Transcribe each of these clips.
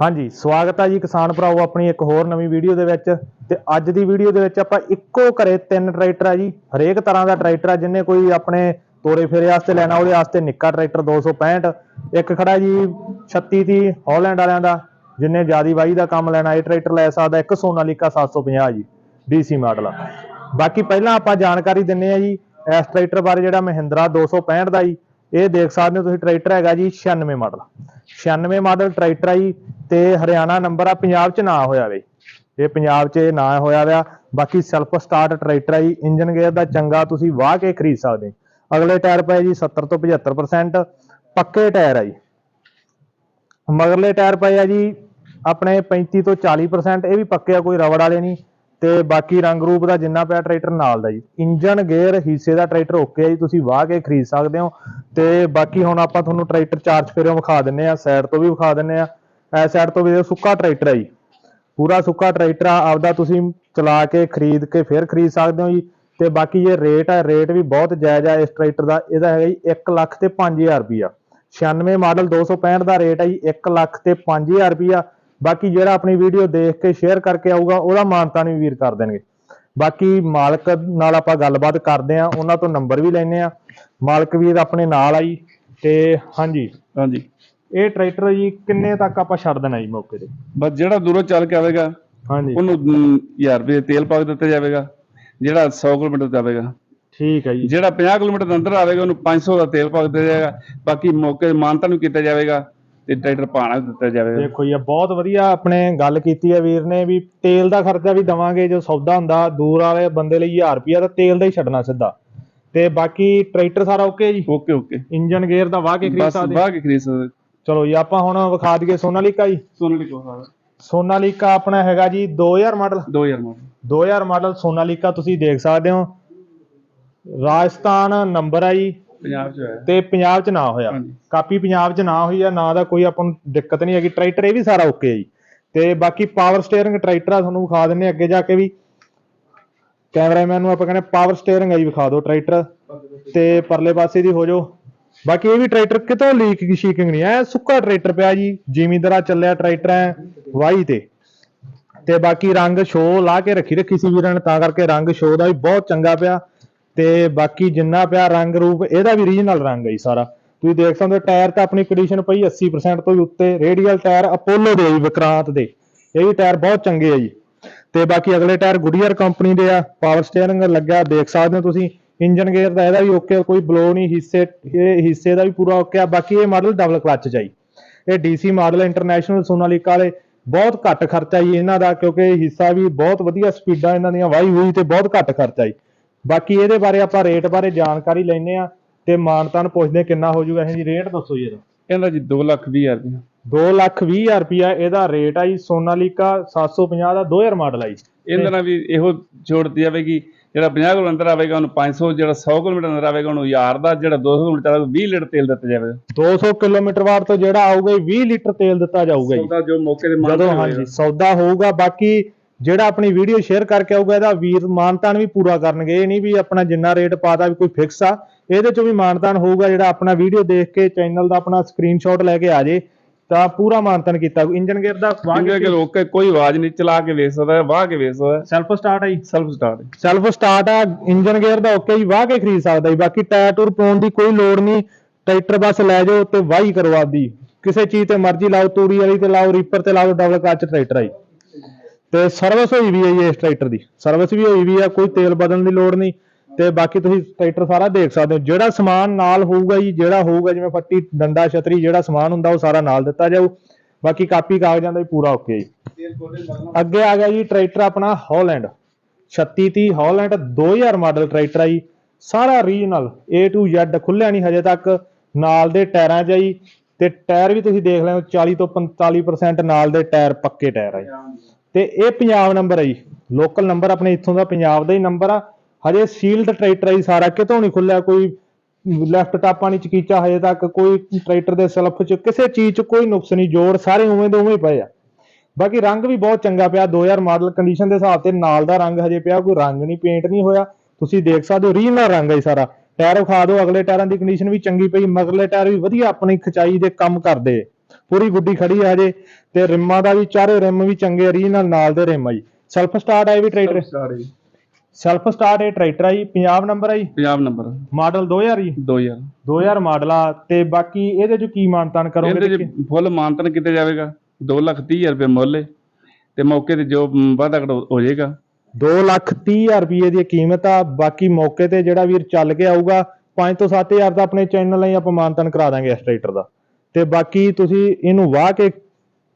ਹਾਂਜੀ, ਸਵਾਗਤ ਹੈ ਜੀ ਕਿਸਾਨ ਭਰਾਓ ਆਪਣੀ ਇੱਕ ਹੋਰ ਨਵੀਂ ਵੀਡੀਓ ਦੇ ਵਿੱਚ। ਤੇ ਅੱਜ ਦੀ ਵੀਡੀਓ ਦੇ ਵਿੱਚ ਆਪਾਂ ਇੱਕੋ ਘਰੇ ਤਿੰਨ ਟਰੈਕਟਰ ਆ ਜੀ। ਹਰੇਕ ਤਰ੍ਹਾਂ ਦਾ ਟਰੈਕਟਰ ਆ, ਜਿੰਨੇ ਕੋਈ ਆਪਣੇ ਤੋਰੇ ਫੇਰੇ ਵਾਸਤੇ ਲੈਣਾ, ਉਹਦੇ ਵਾਸਤੇ ਨਿੱਕਾ ਟਰੈਕਟਰ 265 ਇੱਕ ਖੜਾ ਜੀ 36 ਦੀ ਹਾਲੈਂਡ ਵਾਲਿਆਂ ਦਾ, ਜਿੰਨੇ ਜਿਆਦੀ ਵਾਈ ਦਾ ਕੰਮ ਲੈਣਾ, ਇਹ ਟਰੈਕਟਰ ਲੈ ਸਕਦਾ, ਇੱਕ ਸੋਨਾਲੀਕਾ 750 ਜੀ ਡੀਸੀ ਮਾਡਲ। ਆ ਬਾਕੀ ਪਹਿਲਾਂ ਆਪਾਂ ਜਾਣਕਾਰੀ ਦਿੰਨੇ ਆ ਜੀ, ਇਸ ਟਰੈਕਟਰ ਬਾਰੇ ਜਿਹੜਾ ਮਹਿੰਦਰਾ 265 ਦਾ ਜੀ ਇਹ ਦੇਖ ਸਕਦੇ ਹੋ ਤੁਸੀਂ, ਟਰੈਕਟਰ ਹੈਗਾ ਜੀ 96 ਮਾਡਲ। 96 ਮਾਡਲ ਟਰੈਕਟਰ ਆ ਜੀ ਤੇ ਹਰਿਆਣਾ ਨੰਬਰ ਆ, ਪੰਜਾਬ 'ਚ ਨਾ ਹੋਇਆ ਵੇ। ਇਹ ਪੰਜਾਬ 'ਚ ਨਾ ਹੋਇਆ ਵਿਆ ਬਾਕੀ ਸੈਲਫ ਸਟਾਰਟ ਟਰੈਕਟਰ ਆ ਜੀ, ਇੰਜਨ ਗੇਅਰ ਦਾ ਚੰਗਾ ਤੁਸੀਂ ਵਾਹ ਕੇ ਖਰੀਦ ਸਕਦੇ ਅਗਲੇ ਟਾਇਰ ਪਏ ਜੀ 70 ਤੋਂ 75% ਪੱਕੇ ਟਾਇਰ ਆ ਜੀ। ਮਗਰਲੇ ਟਾਇਰ ਪਏ ਆ ਜੀ, ਆਪਣੇ 35 ਤੋਂ 40% ਇਹ ਵੀ ਪੱਕੇ ਆ, ਕੋਈ ਰਬੜ ਵਾਲੇ ਨਹੀਂ। ਤੇ ਬਾਕੀ ਰੰਗ ਰੂਪ ਦਾ ਜਿੰਨਾ ਪਿਆ ਟਰੈਕਟਰ ਨਾਲ ਦਾ ਜੀ। ਇੰਜਨ ਗੇਅਰ, ਹਿੱਸੇ ਦਾ ਟਰੈਕਟਰ ਓਕੇ ਆ ਜੀ, ਤੁਸੀਂ ਵਾਹ ਕੇ ਖਰੀਦ ਸਕਦੇ ਹੋ। ਤੇ ਬਾਕੀ ਹੁਣ ਆਪਾਂ ਤੁਹਾਨੂੰ ਟਰੈਕਟਰ ਚਾਰ ਚਫੇਰਿਓਂ ਵਿਖਾ ਦਿੰਨੇ ਆ ਸਾਈਡ ਤੋਂ ਵੀ ਵਿਖਾ ਦਿੰਨੇ ਆ। ਐ ਸਾਈਡ ਤੋਂ ਵੀ ਦੇਖੋ ਸੁੱਕਾ ਟਰੈਕਟਰ ਆ ਜੀ। ਪੂਰਾ ਸੁੱਕਾ ਟਰੈਕਟਰ ਆ, ਆਪਦਾ ਤੁਸੀਂ ਚਲਾ ਕੇ, ਖਰੀਦ ਕੇ ਫਿਰ ਖਰੀਦ ਸਕਦੇ ਹੋ ਜੀ। ਤੇ ਬਾਕੀ ਇਹ ਰੇਟ ਹੈ ਰੇਟ ਵੀ ਬਹੁਤ ਜਾਇਜ਼ ਆ ਇਸ ਟਰੈਕਟਰ ਦਾ। ਇਹਦਾ ਹੈਗਾ ਜੀ 1 ਲੱਖ ਤੇ 5000 ਰੁਪਿਆ 96 ਮਾਡਲ 265 ਦਾ ਰੇਟ ਹੈ ਜੀ 1 ਲੱਖ ਤੇ 5000 ਰੁਪਿਆ ਬਾਕੀ ਜਿਹੜਾ ਆਪਣੀ ਵੀਡੀਓ ਦੇਖ ਕੇ ਸ਼ੇਅਰ ਕਰਕੇ ਆਊਗਾ ਉਹਦਾ ਮਾਨਤਾ ਵੀ ਵੀਰ ਕਰ ਦੇਣਗੇ। ਬਾਕੀ ਮਾਲਕ ਨਾਲ ਆਪਾਂ ਗੱਲਬਾਤ ਕਰਦੇ ਆ ਉਹਨਾਂ ਤੋਂ ਨੰਬਰ ਵੀ ਲੈਣੇ ਆ ਮਾਲਕ ਵੀਰ ਆਪਣੇ ਨਾਲ ਆ ਜੀ ਤੇ ਹਾਂਜੀ। ਹਾਂਜੀ। ਇਹ ਟਰੈਕਟਰ ਜੀ ਕਿੰਨੇ ਤੱਕ ਆਪਾਂ ਛੱਡ ਦੇਣਾ ਜੀ ਮੌਕੇ ਤੇ? ਬਸ ਜਿਹੜਾ ਦੂਰੋਂ ਚੱਲ ਕੇ ਆਵੇਗਾ ਹਾਂਜੀ। ਉਹਨੂੰ 1000 ਰੁਪਏ ਤੇਲ ਪਾ ਕੇ ਦਿੱਤਾ ਜਾਵੇਗਾ ਜਿਹੜਾ 100 ਕਿਲੋਮੀਟਰ ਜਾਵੇਗਾ ਠੀਕ ਹੈ ਜੀ। ਜਿਹੜਾ 50 ਕਿਲੋਮੀਟਰ ਦੇ ਅੰਦਰ ਆਵੇਗਾ ਉਹਨੂੰ 500 ਦਾ ਤੇਲ ਪਾ ਕੇ ਦਿੱਤਾ ਜਾਵੇਗਾ। ਬਾਕੀ ਮੌਕੇ ਮਾਨਤਾ ਨੂੰ ਕੀਤਾ ਜਾਵੇਗਾ। ਤੇ ਟਰੈਕਟਰ ਭਾਣਾ ਦਿੱਤਾ ਜਾਵੇਗਾ ਦੇਖੋ ਜੀ ਇਹ ਬਹੁਤ ਵਧੀਆ ਆਪਣੇ ਗੱਲ ਕੀਤੀ ਹੈ ਵੀਰ ਨੇ ਵੀ ਤੇਲ ਦਾ ਖਰਚਾ ਵੀ ਦਵਾਂਗੇ ਜੋ ਸੌਦਾ ਹੁੰਦਾ ਦੂਰ ਵਾਲੇ ਬੰਦੇ ਲਈ 1000 ਰੁਪਿਆ ਤਾਂ ਤੇਲ ਦਾ ਹੀ ਛੱਡਣਾ ਸਿੱਧਾ। ਤੇ ਬਾਕੀ ਟਰੈਕਟਰ ਸਾਰਾ ਓਕੇ ਜੀ? Okay okay. ਇੰਜਨ ਗੇਅਰ ਦਾ ਵਾਹ ਕੇ ਖਰੀਦ ਬਸ ਸਕਦੇ। ਬਾਹ ਕੇ ਖਰੀਦ ਸਕਦੇ। ਚਲੋ ਜੀ ਆਪਾਂ ਹੁਣ ਵਿਖਾ ਦਈਏ ਸੋਨਾਲੀਕਾ ਜੀ। ਸੋਨਾਲੀ ਕੋ ਸੋਨਾਲੀਕਾ ਆਪਣਾ ਹੈਗਾ ਜੀ 2000 ਮਾਡਲ। 2000 ਮਾਡਲ। 2000 ਮਾਡਲ ਸੋਨਾਲੀਕਾ ਤੁਸੀਂ ਦੇਖ ਸਕਦੇ ਹੋ। ਰਾਜਸਥਾਨ ਨੰਬਰ ਆ ਜੀ। ਪੰਜਾਬ ਚ ਹੋਇਆ। ਤੇ ਪੰਜਾਬ 'ਚ ਨਾ ਹੋਇਆ। ਕਾਪੀ ਪੰਜਾਬ 'ਚ ਨਾ ਹੋਈ ਆ ਨਾ ਦਾ ਕੋਈ ਆਪਾਂ ਨੂੰ ਦਿੱਕਤ ਨਹੀਂ ਹੈਗੀ। ਟਰੈਕਟਰ ਇਹ ਵੀ ਸਾਰਾ ਓਕੇ ਹੈ ਜੀ। ਤੇ ਬਾਕੀ ਪਾਵਰ ਸਟੀਅਰਿੰਗ ਟਰੈਕਟਰ ਆ ਤੁਹਾਨੂੰ ਵਿਖਾ ਦਿੰਨੇ ਅੱਗੇ ਜਾ ਕੇ ਵੀ। ਕੈਮਰਾਮੈਨ ਨੂੰ ਆਪਾਂ ਕਹਿੰਦੇ ਪਾਵਰ ਸਟੀਅਰਿੰਗ ਆ ਜੀ ਵਿਖਾ ਦਿਓ ਟਰੈਕਟਰ ਤੇ ਪਰਲੇ ਪਾਸੇ ਦੀ ਹੋ ਜਾਓ। ਬਾਕੀ ਇਹ ਵੀ ਟਰੈਕਟਰ ਕਿਤੋਂ ਲੀਕ ਸ਼ੀਕਿੰਗ ਨਹੀਂ ਐ ਸੁੱਕਾ ਟਰੈਕਟਰ ਪਿਆ ਜੀ। ਜ਼ਿਮੀਂਦਾਰਾ ਚੱਲਿਆ ਟਰੈਕਟਰ ਐ ਵਾਹੀ ਤੇ। ਤੇ ਬਾਕੀ ਰੰਗ ਸ਼ੋ ਲਾ ਕੇ ਰੱਖੀ ਰੱਖੀ ਸੀ ਵੀਰਾਂ ਨੇ ਤਾਂ ਕਰਕੇ ਰੰਗ ਸ਼ੋ ਦਾ ਵੀ ਬਹੁਤ ਚੰਗਾ ਪਿਆ। ਤੇ ਬਾਕੀ ਜਿੰਨਾ ਪਿਆ ਰੰਗ ਰੂਪ, ਇਹਦਾ ਵੀ ਰੀਜਨਲ ਰੰਗ ਹੈ ਜੀ ਸਾਰਾ। ਤੁਸੀਂ ਦੇਖ ਸਕਦੇ ਹੋ, ਟਾਇਰ ਤਾਂ ਆਪਣੀ ਕੰਡੀਸ਼ਨ ਪਈ 80% ਤੋਂ ਵੀ ਉੱਤੇ ਰੇਡੀਅਲ ਟਾਇਰ ਅਪੋਲੋ ਦੇ ਜੀ, ਵਿਕਰਾਂਤ ਦੇ। ਇਹ ਵੀ ਟਾਇਰ ਬਹੁਤ ਚੰਗੇ ਆ ਜੀ। ਤੇ ਬਾਕੀ ਅਗਲੇ ਟਾਇਰ ਗੁਡੀਅਰ ਕੰਪਨੀ ਦੇ ਆ ਪਾਵਰ ਸਟੀਅਰਿੰਗ ਲੱਗਿਆ, ਦੇਖ ਸਕਦੇ ਹੋ ਤੁਸੀਂ ਇੰਜਨ ਗੇਅਰ ਦਾ ਇਹਦਾ ਵੀ ਓਕੇ ਕੋਈ ਬਲੋ ਨਹੀਂ, ਹਿੱਸੇ, ਇਹ ਹਿੱਸੇ ਦਾ ਵੀ ਪੂਰਾ ਓਕੇ ਆ। ਬਾਕੀ ਇਹ ਮਾਡਲ ਡਬਲ ਕਲਚ ਚ ਜੀ। ਇਹ ਡੀਸੀ ਮਾਡਲ ਇੰਟਰਨੈਸ਼ਨਲ ਸੋਨਾਲੀਕਾ ਵਾਲੇ, ਬਹੁਤ ਘੱਟ ਖਰਚਾ ਜੀ ਇਹਨਾਂ ਦਾ, ਕਿਉਂਕਿ ਹਿੱਸਾ ਵੀ ਬਹੁਤ ਵਧੀਆ ਸਪੀਡਾਂ ਇਹਨਾਂ ਦੀਆਂ ਵਾਈ ਹੋਈ ਤੇ ਬਹੁਤ ਘੱਟ ਖਰਚਾ ਜੀ। ਬਾਕੀ ਇਹਦੇ ਬਾਰੇ ਆਪਾਂ ਰੇਟ ਬਾਰੇ ਜਾਣਕਾਰੀ ਲੈਣੇ ਆ ਤੇ ਮਾਨਤਾਨ ਪੁੱਛਦੇ ਕਿੰਨਾ ਹੋ ਜਾਊਗਾ ਇਹ ਜੀ ਰੇਟ ਦੱਸੋ ਜੀ ਇਹਦਾ। ਇਹਦਾ ਜੀ 2 ਲੱਖ 20 ਹਜ਼ਾਰ ਰੁਪਏ 2 ਲੱਖ 20 ਹਜ਼ਾਰ ਰੁਪਿਆ ਇਹਦਾ ਰੇਟ ਆ ਜੀ ਸੋਨਾਲੀਕਾ 750 ਦਾ 2000 ਮਾਡਲ ਆ ਜੀ। ਇਹਦੇ ਨਾਲ ਵੀ ਇਹੋ ਛੋੜ ਦਿੱਤੀ ਜਾਵੇਗੀ ਜਿਹੜਾ 50 ਕਿਲੋਮੀਟਰ ਅੰਦਰ ਆਵੇਗਾ ਉਹਨੂੰ 500 ਜਿਹੜਾ 100 ਕਿਲੋਮੀਟਰ ਅੰਦਰ ਆਵੇਗਾ ਉਹਨੂੰ 1000 ਦਾ ਜਿਹੜਾ 200 ਕਿਲੋਮੀਟਰ ਆਵੇਗਾ 20 ਲੀਟਰ ਤੇਲ ਦਿੱਤਾ ਜਾਵੇਗਾ। 200 ਕਿਲੋਮੀਟਰ ਬਾਅਦ ਤੋਂ ਜਿਹੜਾ ਆਊਗਾ ਜੀ 20 ਲੀਟਰ ਤੇਲ ਦਿੱਤਾ ਜਾਊਗਾ ਜੀ। ਉਹਦਾ ਜੋ ਮੌਕੇ ਤੇ ਜਦੋਂ ਹਾਂਜੀ ਸੌਦਾ ਹੋਊਗਾ ਬਾਕੀ ਜਿਹੜਾ ਆਪਣੀ ਵੀਡੀਓ ਸ਼ੇਅਰ ਕਰਕੇ ਆਊਗਾ ਇਹਦਾ ਵੀਰ ਮਾਨਤਾਨ ਵੀ ਪੂਰਾ ਕਰਨਗੇ। ਇਹ ਨਹੀਂ ਵੀ ਆਪਣਾ ਜਿੰਨਾ ਰੇਟ ਪਾਦਾ ਵੀ ਕੋਈ ਫਿਕਸ ਆ। ਇਹਦੇ ਚੋਂ ਵੀ ਮਾਨਤਾਨ ਹੋਊਗਾ ਜਿਹੜਾ ਆਪਣਾ ਵੀਡੀਓ ਦੇਖ ਕੇ ਚੈਨਲ ਦਾ ਆਪਣਾ ਸਕਰੀਨਸ਼ਾਟ ਲੈ ਕੇ ਆ ਜੇ ਤਾਂ ਪੂਰਾ ਮਾਨਤਾਨ ਕੀਤਾ ਇੰਜਨ ਗੇਅਰ ਦਾ ਵਾਂਗੇ ਕਿ ਲੋਕ ਕੋਈ ਆਵਾਜ਼ ਨਹੀਂ ਚਲਾ ਕੇ ਵੇਖ ਸਕਦਾ ਵਾਹ ਕੇ ਵੇਖ ਸਕਦਾ ਸੈਲਫ ਸਟਾਰਟ ਆ ਜੀ। ਸੈਲਫ ਸਟਾਰਟ ਸੈਲਫ ਸਟਾਰਟ ਆ ਇੰਜਨ ਗੇਅਰ ਦਾ ਓਕੇ ਜੀ ਵਾਹ ਕੇ ਖਰੀਦ ਸਕਦਾ ਜੀ। ਬਾਕੀ ਟਾਇਰ ਟੂਰ ਪਾਉਣ ਦੀ ਕੋਈ ਲੋੜ ਨਹੀਂ। ਟਰੈਕਟਰ ਬਸ ਲੈ ਜਾਓ ਤੇ ਵਾਹੀ ਕਰੋ ਆਪਦੀ। ਕਿਸੇ ਚੀਜ਼ ਤੇ ਮਰਜ਼ੀ ਲਾਓ ਤੂੜੀ ਵਾਲੀ ਤੇ ਲਾਓ ਰੀਪਰ ਤੇ ਲਾਓ ਡਬਲ ਕਲਚ ਟਰੈਕਟਰ ਆ ਜੀ। ਤੇ ਸਰਵਿਸ ਹੋਈ ਵੀ ਹੈ ਜੀ ਇਸ ਟਰੈਕਟਰ ਦੀ। ਸਰਵਿਸ ਵੀ ਹੋਈ ਵੀ ਹੈ, ਕੋਈ ਤੇਲ ਬਦਲਣ ਦੀ ਲੋੜ ਨਹੀਂ ਤੇ ਬਾਕੀ ਤੁਸੀਂ ਟਰੈਕਟਰ ਸਾਰਾ ਦੇਖ ਸਕਦੇ ਹੋ। ਜਿਹੜਾ ਸਮਾਨ ਨਾਲ ਹੋਊਗਾ ਜੀ, ਜਿਹੜਾ ਹੋਊਗਾ ਜਿਵੇਂ ਫੱਟੀ, ਡੰਡਾ, ਛਤਰੀ ਜਿਹੜਾ ਸਮਾਨ ਹੁੰਦਾ ਉਹ ਸਾਰਾ ਨਾਲ ਦਿੱਤਾ ਜਾਊ। ਬਾਕੀ ਕਾਪੀ ਕਾਗਜ਼ਾਂ ਦਾ ਵੀ ਪੂਰਾ ਓਕੇ ਜੀ। ਅੱਗੇ ਆ ਗਿਆ ਜੀ ਟਰੈਕਟਰ ਆਪਣਾ ਹਾਲੈਂਡ 3630 ਹਾਲੈਂਡ 2000 ਮਾਡਲ ਟਰੈਕਟਰ ਆ ਜੀ। ਸਾਰਾ ਰੀਜਨਲ A to Z ਖੁੱਲਿਆ ਨਹੀਂ ਹਜੇ ਤੱਕ। ਨਾਲ ਦੇ ਟਾਇਰਾਂ 'ਚ ਆ ਤੇ ਟਾਇਰ ਵੀ ਤੁਸੀਂ ਦੇਖ ਲਓ 40 ਤੋਂ 45% ਨਾਲ ਦੇ ਟਾਇਰ ਪੱਕੇ ਟਾਇਰ ਆ ਜੀ। ਤੇ ਇਹ ਪੰਜਾਬ ਨੰਬਰ ਹੈ ਜੀ। ਲੋਕਲ ਨੰਬਰ ਆਪਣੇ ਇੱਥੋਂ ਦਾ ਪੰਜਾਬ ਦਾ ਹੀ ਨੰਬਰ ਆ। ਹਜੇ ਸੀਲਡ ਟਰੈਕਟਰ ਹੈ ਸਾਰਾ ਕਿਤੋਂ ਨਹੀਂ ਖੁੱਲਿਆ। ਕੋਈ ਲੈਫਟ ਟਾਪਾਂ ਨਹੀਂ ਚਕੀਚਾ ਹਜੇ ਤੱਕ ਕੋਈ ਟਰੈਕਟਰ ਦੇ ਸਲਫ 'ਚ, ਕਿਸੇ ਚੀਜ਼ 'ਚ ਕੋਈ ਨੁਕਸ ਨਹੀਂ, ਜੋੜ ਸਾਰੇ ਉਵੇਂ ਦੇ ਉਵੇਂ ਹੀ ਪਏ ਆ। ਬਾਕੀ ਰੰਗ ਵੀ ਬਹੁਤ ਚੰਗਾ ਪਿਆ 2000 ਮਾਡਲ ਕੰਡੀਸ਼ਨ ਦੇ ਹਿਸਾਬ ਤੇ ਨਾਲ ਦਾ ਰੰਗ ਹਜੇ ਪਿਆ, ਕੋਈ ਰੰਗ ਨਹੀਂ ਪੇਂਟ ਨਹੀਂ ਹੋਇਆ। ਤੁਸੀਂ ਦੇਖ ਸਕਦੇ ਹੋ ਰੀਜਨਲ ਰੰਗ ਹੈ ਜੀ ਸਾਰਾ। ਟਾਇਰ ਵਿਖਾ ਦਿਓ, ਅਗਲੇ ਟਾਇਰਾਂ ਦੀ ਕੰਡੀਸ਼ਨ ਵੀ ਚੰਗੀ ਪਈ, ਮਗਰਲੇ ਟਾਇਰ ਵੀ ਵਧੀਆ ਆਪਣੀ ਖਚਾਈ ਦੇ ਕੰਮ ਕਰਦੇ। ਪੂਰੀ ਗੁੱਡੀ ਖੜੀ ਆ ਜੇ ਤੇ ਰਿਮਾਂ ਦਾ ਵੀ ਚਾਰੇ ਰਿਮ ਵੀ ਚੰਗੇ ਓਰੀਜਨਲ ਨਾਲ ਦੇ ਰਿਮ ਆ ਜੀ। ਸੈਲਫ ਸਟਾਰਟ ਆ ਇਹ ਵੀ ਟਰੈਕਟਰ ਸੈਲਫ ਸਟਾਰਟ ਇਹ ਟਰੈਕਟਰ ਆ ਜੀ। ਪੰਜਾਬ ਨੰਬਰ ਆ ਜੀ? ਪੰਜਾਬ ਨੰਬਰ ਮਾਡਲ 2000 ਜੀ? 2000 2000 ਮਾਡਲ ਆ ਤੇ ਬਾਕੀ ਇਹਦੇ ਚ ਕੀ ਮਾਨਤਾਨ ਕਰੋਗੇ ਇਹਦੇ ਚ ਫੁੱਲ ਮਾਨਤਨ ਕੀਤਾ ਜਾਵੇਗਾ? 2 ਲੱਖ 30 ਹਜ਼ਾਰ ਰੁਪਏ ਮੁੱਲ ਹੈ ਤੇ ਮੌਕੇ ਤੇ ਜੋ ਵਾਧਾ ਘਟ ਹੋ ਜਾਏਗਾ। 2 ਲੱਖ 30 ਹਜ਼ਾਰ ਰੁਪਏ ਦੀ ਕੀਮਤ ਆ। ਬਾਕੀ ਮੌਕੇ ਤੇ ਜਿਹੜਾ ਵੀਰ ਚੱਲ ਕੇ ਆਊਗਾ 5 ਤੋਂ 7000 ਦਾ ਆਪਣੇ ਚੈਨਲ ਲਈ ਆਪਾਂ ਮਾਨਤਨ ਕਰਾ ਦਾਂਗੇ ਇਸ ਟਰੈਕਟਰ ਦਾ। ਤੇ ਬਾਕੀ ਤੁਸੀਂ ਇਹਨੂੰ ਵਾਹ ਕੇ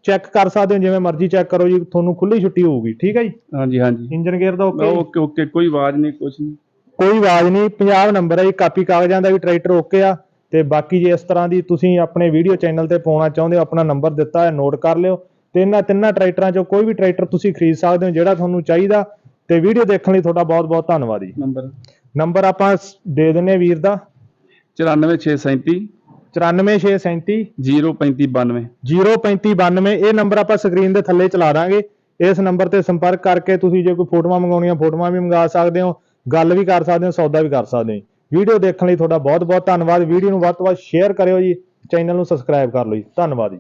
ਚੈੱਕ ਕਰ ਸਕਦੇ ਹੋ ਜਿਵੇਂ ਮਰਜ਼ੀ ਚੈੱਕ ਕਰੋ ਜੀ ਤੁਹਾਨੂੰ ਖੁੱਲੀ ਛੁੱਟੀ ਹੋਊਗੀ ਠੀਕ ਹੈ ਜੀ? ਹਾਂਜੀ ਹਾਂਜੀ। ਇੰਜਨ ਗੇਅਰ ਦਾ ਓਕੇ ਓਕੇ ਓਕੇ ਕੋਈ ਆਵਾਜ਼ ਨਹੀਂ ਕੁਛ ਨਹੀਂ। ਕੋਈ ਆਵਾਜ਼ ਨਹੀਂ ਪੰਜਾਬ ਨੰਬਰ ਹੈ ਜੀ ਕਾਪੀ ਕਾਗਜ਼ਾਂ ਦਾ ਵੀ ਟਰੈਕਟਰ ਓਕੇ ਆ। ਤੇ ਬਾਕੀ ਜੇ ਇਸ ਤਰ੍ਹਾਂ ਦੀ ਤੁਸੀਂ ਆਪਣੇ ਵੀਡੀਓ ਚੈਨਲ ਤੇ ਪਾਉਣਾ ਚਾਹੁੰਦੇ ਹੋ ਆਪਣਾ ਨੰਬਰ ਦਿੱਤਾ ਹੈ ਨੋਟ ਕਰ ਲਿਓ। ਤੇ ਇਹਨਾਂ ਤਿੰਨਾਂ ਟਰੈਕਟਰਾਂ ਚੋਂ ਕੋਈ ਵੀ ਟਰੈਕਟਰ ਤੁਸੀਂ ਖਰੀਦ ਸਕਦੇ ਹੋ ਜਿਹੜਾ ਤੁਹਾਨੂੰ ਚਾਹੀਦਾ। ਤੇ ਵੀਡੀਓ ਦੇਖਣ ਲਈ ਤੁਹਾਡਾ ਬਹੁਤ ਬਹੁਤ ਧੰਨਵਾਦ ਜੀ। ਨੰਬਰ? ਨੰਬਰ ਆਪਾਂ ਦੇ ਦਿੰਨੇ ਵੀਰ ਦਾ। 94637 94637 03592 03592 ਇਹ ਨੰਬਰ ਆਪਾਂ ਸਕਰੀਨ ਦੇ ਥੱਲੇ ਚਲਾ ਦਾਂਗੇ। ਇਸ ਨੰਬਰ ਤੇ ਸੰਪਰਕ ਕਰਕੇ ਤੁਸੀਂ ਜੇ ਕੋਈ ਫੋਟੋਆਂ ਮੰਗਾਉਣੀਆਂ ਫੋਟੋਆਂ ਵੀ ਮੰਗਾ ਸਕਦੇ ਹੋ ਗੱਲ ਵੀ ਕਰ ਸਕਦੇ ਹੋ ਸੌਦਾ ਵੀ ਕਰ ਸਕਦੇ ਹੋ ਵੀਡੀਓ ਦੇਖਣ ਲਈ ਤੁਹਾਡਾ ਬਹੁਤ ਬਹੁਤ ਧੰਨਵਾਦ। ਵੀਡੀਓ ਨੂੰ ਵੱਧ ਤੋਂ ਵੱਧ ਸ਼ੇਅਰ ਕਰਿਓ ਜੀ। ਚੈਨਲ ਨੂੰ ਸਬਸਕ੍ਰਾਈਬ ਕਰ ਲਓ ਜੀ। ਧੰਨਵਾਦ ਜੀ।